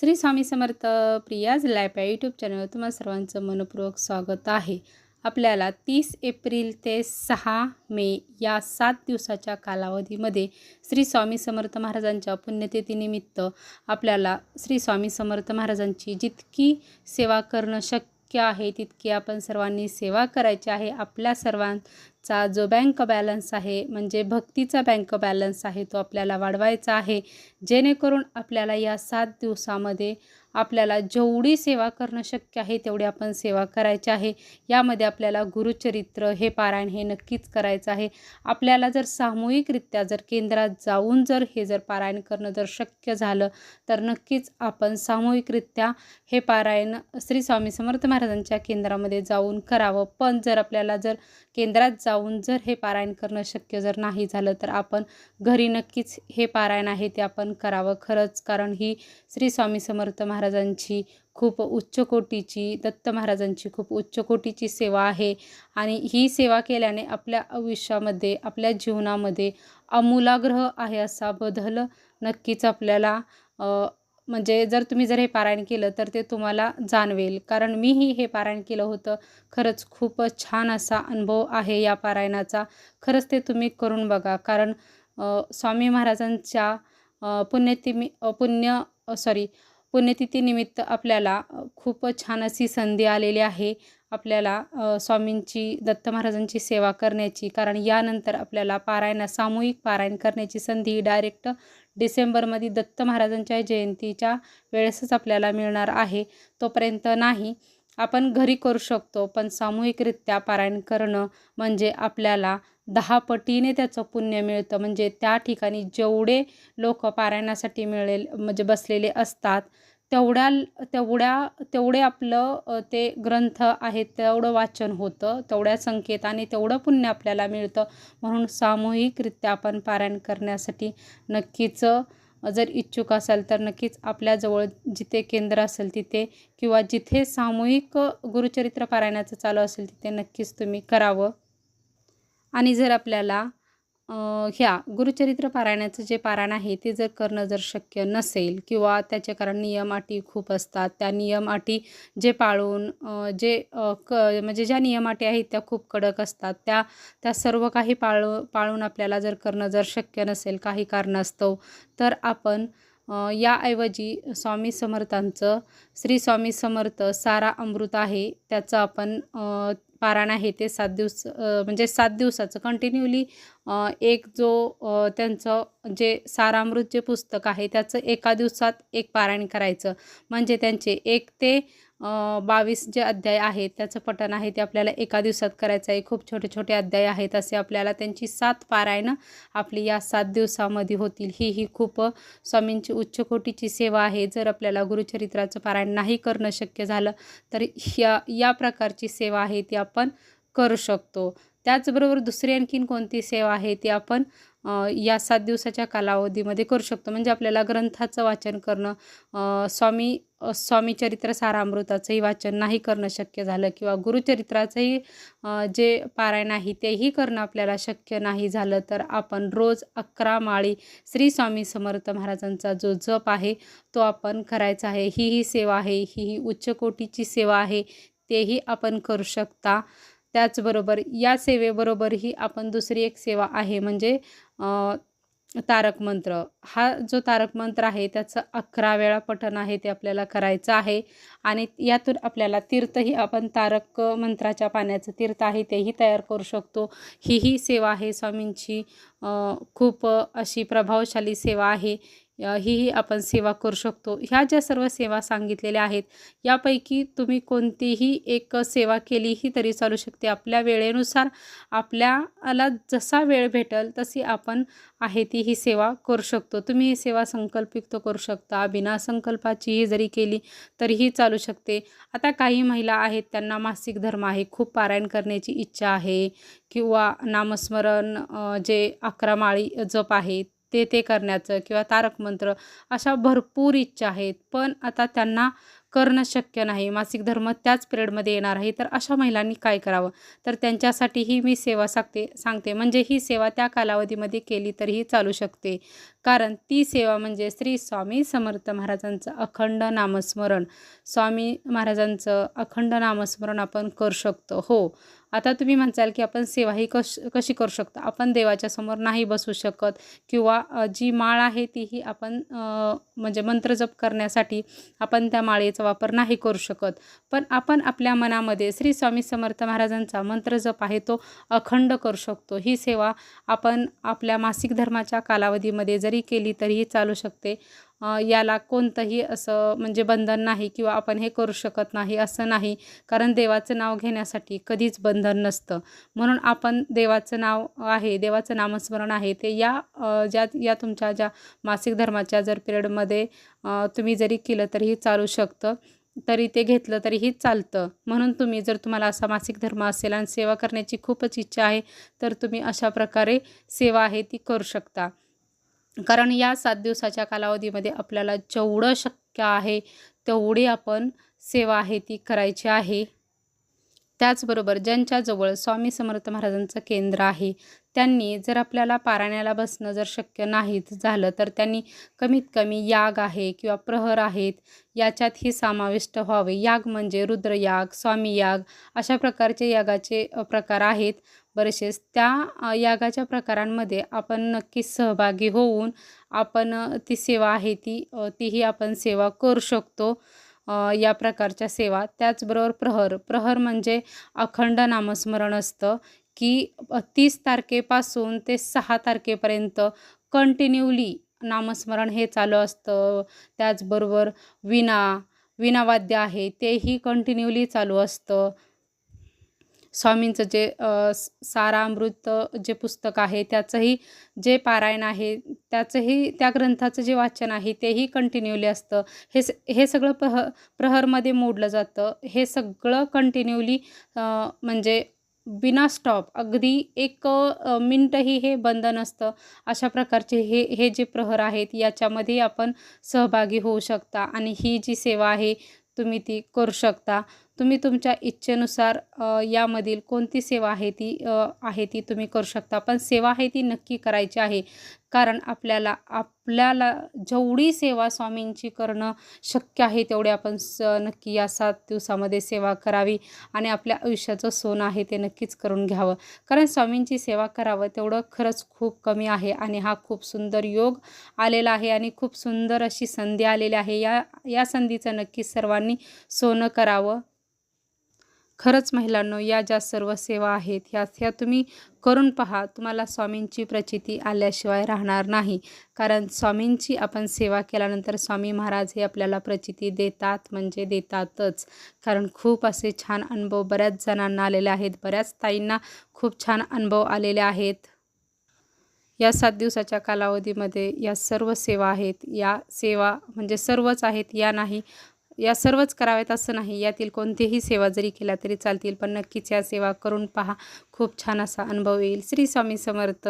श्री स्वामी समर्थ प्रियाज लॅप या यूट्यूब चॅनलवर तुम्हाला सर्वांचं मनपूर्वक स्वागत आहे. आपल्याला तीस एप्रिल ते सहा मे या सात दिवसाच्या कालावधीमध्ये श्री स्वामी समर्थ महाराजांच्या पुण्यतिथीनिमित्त आपल्याला श्री स्वामी समर्थ महाराजांची जितकी सेवा करणं शक्य आहे तितकी आपण सर्वांनी सेवा करायची आहे. आपल्या सर्वां चा जो बँक बॅलन्स आहे म्हणजे भक्तीचा बँक बॅलन्स आहे तो आपल्याला वाढवायचा आहे. जेणेकरून आपल्याला या सात दिवसामध्ये आपल्याला जेवढी सेवा करणं शक्य आहे तेवढी आपण सेवा करायची आहे. यामध्ये आपल्याला गुरुचरित्र हे पारायण हे नक्कीच करायचं आहे. आपल्याला जर सामूहिकरित्या जर केंद्रात जाऊन जर हे जर पारायण करणं जर शक्य झालं तर नक्कीच आपण सामूहिकरित्या हे पारायण श्री स्वामी समर्थ महाराजांच्या केंद्रामध्ये जाऊन करावं. पण जर आपल्याला जर केंद्रात जाऊन जर हे पारायण करणं शक्य जर नाही झालं तर आपण घरी नक्कीच हे पारायण आहे ते आपण करावं. खरंच कारण ही श्री स्वामी समर्थ महाराजांची खूप उच्च कोटीची दत्त महाराजांची खूप उच्च कोटीची सेवा आहे. आणि ही सेवा केल्याने आपल्या आयुष्यामध्ये आपल्या जीवनामध्ये आमूलाग्रह आहे असा बदल नक्कीच आपल्याला म्हणजे जर तुम्ही जर हे पारायण केलं तर ते तुम्हाला जाणवेल. कारण मीही हे पारायण केलं होतं. खरंच खूपच छान असा अनुभव आहे या पारायणाचा. खरंच ते तुम्ही करून बघा. कारण स्वामी महाराजांच्या पुण्यतिमी पुण्य सॉरी पुण्यतिथीनिमित्त आपल्याला खूप छान अशी संधी आलेली आहे आपल्याला स्वामींची दत्त महाराजांची सेवा करण्याची. कारण यानंतर आपल्याला पारायण सामूहिक पारायण करण्याची संधी डायरेक्ट डिसेंबरमध्ये दत्त महाराजांच्या जयंतीच्या वेळेसच आपल्याला मिळणार आहे. तोपर्यंत नाही आपण घरी करू शकतो पण सामूहिकरित्या पारायण करणं म्हणजे आपल्याला दहा पटीने त्याचं पुण्य मिळतं. म्हणजे त्या ठिकाणी जेवढे लोक पारायणासाठी मिळेल म्हणजे बसलेले असतात तेवढ्या तेवढ्या तेवढे आपलं ते ग्रंथ आहेत तेवढं वाचन होतं तेवढ्या संकेत आणि तेवढं पुण्य आपल्याला मिळतं. म्हणून सामूहिकरित्या आपण पारायण करण्यासाठी नक्कीच जर इच्छुक असाल तर नक्कीच आपल्याजवळ जिथे केंद्र असेल तिथे किंवा जिथे सामूहिक गुरुचरित्र पारायणाचं चालू असेल तिथे नक्कीच तुम्ही करावं. आणि जर आपल्याला ह्या गुरुचरित्र पारायणाचं जे पारायण आहे ते जर करणं जर शक्य नसेल किंवा त्याचे कारण नियम अटी खूप असतात त्या नियम अटी जे पाळून जे क म्हणजे ज्या नियम अटी आहेत त्या खूप कडक असतात. त्या त्या सर्व काही पाळू पाळून आपल्याला जर करणं जर शक्य नसेल काही कारणास्तव तर आपण याऐवजी स्वामी समर्थांचं श्री स्वामी समर्थ सारा अमृत आहे त्याचं आपण पारायण आहे ते सात दिवस म्हणजे सात दिवसाचं. कंटिन्युअली एक जो त्यांचं जे सारामृत जे पुस्तक आहे त्याचं एका दिवसात एक पारायण करायचं. म्हणजे त्यांचे एक ते बावीस जे अध्याय आहेत त्याचं पठण आहे ते आपल्याला एका दिवसात करायचं आहे. खूप छोटे छोटे अध्याय आहेत असे आपल्याला त्यांची सात पारायणं आपली या सात दिवसामध्ये होतील. ही ही खूप स्वामींची उच्चकोटीची सेवा आहे. जर आपल्याला गुरुचरित्राचं पारायण नाही करणं शक्य झालं तर ह्या या प्रकारची सेवा आहे ती आपण करू शकतो. त्याचबरोबर दुसरी आणखीन कोणती सेवा आहे ती आपण या सात दिवसाच्या कालावधीमध्ये करू शकतो. म्हणजे आपल्याला ग्रंथाचं वाचन करणं स्वामी स्वामी चरित्र सारामृताचंही वाचन नाही करणं शक्य झालं किंवा गुरुचरित्राचंही जे पारायण आहे तेही करणं आपल्याला शक्य नाही झालं तर आपण रोज अकरा माळी श्री स्वामी समर्थ महाराजांचा जो जप आहे तो आपण करायचा आहे. ही ही सेवा आहे ही ही उच्च कोटीची सेवा आहे तेही आपण करू शकता. त्याचबरोबर या सेवेबरोबरही आपण दुसरी एक सेवा आहे म्हणजे तारक मंत्र. हा जो तारक मंत्र आहे त्याचं अकरा वेळा पठण आहे ते आपल्याला करायचं आहे. आणि यातून आपल्याला तीर्थही आपण तारक मंत्राच्या पाण्याचं तीर्थ आहे तेही तयार करू शकतो. ही ही सेवा आहे स्वामींची खूप अशी प्रभावशाली सेवा आहे. हीही आपण सेवा करू शकतो. ह्या ज्या सर्व सेवा सांगितलेल्या आहेत यापैकी तुम्ही कोणतीही एक सेवा केलीही तरी चालू शकते. आपल्या वेळेनुसार आपल्याला जसा वेळ भेटेल तशी आपण आहे ती ही सेवा करू शकतो. तुम्ही ही सेवा संकल्पित करू शकता. बिना संकल्पाचीही जरी केली तरीही चालू शकते. आता काही महिला आहेत त्यांना मासिक धर्म आहे. खूप पारायण करण्याची इच्छा आहे किंवा नामस्मरण जे अकरा माळी जप आहेत ते ते करण्याचं किंवा तारक मंत्र अशा भरपूर इच्छा आहेत. पण आता त्यांना करणं शक्य नाही. मासिक धर्म त्याच पिरियडमध्ये येणार आहे. तर अशा महिलांनी काय करावं? तर त्यांच्यासाठीही मी सेवा सांगते सांगते. म्हणजे ही सेवा त्या कालावधीमध्ये केली तरीही चालू शकते. कारण ती सेवा म्हणजे श्री स्वामी समर्थ महाराजांचं अखंड नामस्मरण. स्वामी महाराजांचं अखंड नामस्मरण आपण करू शकतो. हो. आता तुम्ही म्हणचाल की आपण सेवा ही कश कशी करू शकतो? आपण देवाच्या समोर नाही बसू शकत किंवा जी माळ आहे तीही आपण म्हणजे मंत्रजप करण्यासाठी आपण त्या माळेचा वापर नाही करू शकत. पण आपण आपल्या मनामध्ये श्री स्वामी समर्थ महाराजांचा मंत्रजप आहे तो अखंड करू शकतो. ही सेवा आपण आपल्या मासिक धर्माच्या कालावधीमध्ये जरी केली तरीही चालू शकते. याला कोणतंही असं म्हणजे बंधन नाही किंवा आपण हे करू शकत नाही असं नाही. कारण देवाचं नाव घेण्यासाठी कधीच बंधन नसतं. म्हणून आपण देवाचं नाव आहे देवाचं नामस्मरण आहे ते या ज्या या तुमच्या ज्या मासिक धर्माच्या जर पिरियडमध्ये तुम्ही जरी केलं तरीही चालू शकतं. तरी ते घेतलं तरीही चालतं. म्हणून तुम्ही जर तुम्हाला असा मासिक धर्म असेल आणि सेवा करण्याची खूपच इच्छा आहे तर तुम्ही अशा प्रकारे सेवा आहे ती करू शकता. कारण या सात दिवसाच्या कालावधीमध्ये आपल्याला जेवढं शक्य आहे तेवढी आपण सेवा आहे ती करायची आहे. त्याचबरोबर ज्यांच्याजवळ स्वामी समर्थ महाराजांचं केंद्र आहे त्यांनी जर आपल्याला पारायणाला बसणं जर शक्य नाहीच झालं तर त्यांनी कमीत कमी याग आहे किंवा प्रहर आहेत याच्यातही समाविष्ट व्हावे. याग म्हणजे रुद्रयाग स्वामी याग अशा प्रकारचे यागाचे प्रकार आहेत. बरेचसेच त्या यागाच्या प्रकारांमध्ये आपण नक्कीच सहभागी होऊन आपण ती सेवा आहे ती तीही आपण सेवा करू शकतो. या प्रकारच्या सेवा. त्याचबरोबर प्रहर. प्रहर म्हणजे अखंड नामस्मरण असतं की तीस तारखेपासून ते सहा तारखेपर्यंत कंटिन्यूली नामस्मरण हे चालू असतं. त्याचबरोबर विणा विणावाद्य आहे तेही कंटिन्यूली चालू असतं. स्वामींचं जे सारामृत जे पुस्तक आहे त्याचंही जे पारायण आहे त्याचंही त्या ग्रंथाचं जे वाचन आहे तेही कंटिन्यूली असतं. हे स हे सगळं प्रह प्रहरमध्ये मोडलं जातं. हे सगळं कंटिन्यूली म्हणजे बिना स्टॉप अगदी एक मिनटही मिनटंही हे बंद नसतं. अशा प्रकारचे हे हे जे प्रहर आहेत याच्यामध्ये आपण सहभागी होऊ शकता. आणि ही जी सेवा आहे तुम्ही ती करू शकता. तुम्ही तुमच्या इच्छेनुसार यामधील कोणती सेवा आहे ती आहे ती तुम्ही करू शकता. पण सेवा आहे ती नक्की करायची आहे. कारण आपल्याला आपल्याला जेवढी सेवा स्वामींची करणं शक्य आहे तेवढे आपण स नक्की या सात दिवसामध्ये सेवा करावी आणि आपल्या आयुष्याचं सोनं आहे ते नक्कीच करून घ्यावं. कारण स्वामींची सेवा करावं तेवढं खरंच खूप कमी आहे आणि हा खूप सुंदर योग आलेला आहे आणि खूप सुंदर अशी संधी आलेली आहे. या या संधीचं नक्की सर्वांनी सोनं करावं. खरंच महिलांनो या ज्या सर्व सेवा आहेत ह्या ह्या तुम्ही करून पहा. तुम्हाला स्वामींची प्रचिती आल्याशिवाय राहणार नाही. कारण स्वामींची आपण सेवा केल्यानंतर स्वामी महाराज हे आपल्याला प्रचिती देतात म्हणजे देतातच. कारण खूप असे छान अनुभव बऱ्याच जणांना आलेले आहेत. बऱ्याच ताईंना खूप छान अनुभव आलेले आहेत. या सात दिवसाच्या कालावधीमध्ये या सर्व सेवा आहेत. या सेवा म्हणजे सर्वच आहेत या नाही. या सर्वच कराव्यात असं नाही. यातील कोणतीही सेवा जरी केल्या तरी चालतील पण नक्कीच या सेवा करून पहा. खूप छान असा अनुभव येईल. श्री स्वामी समर्थ.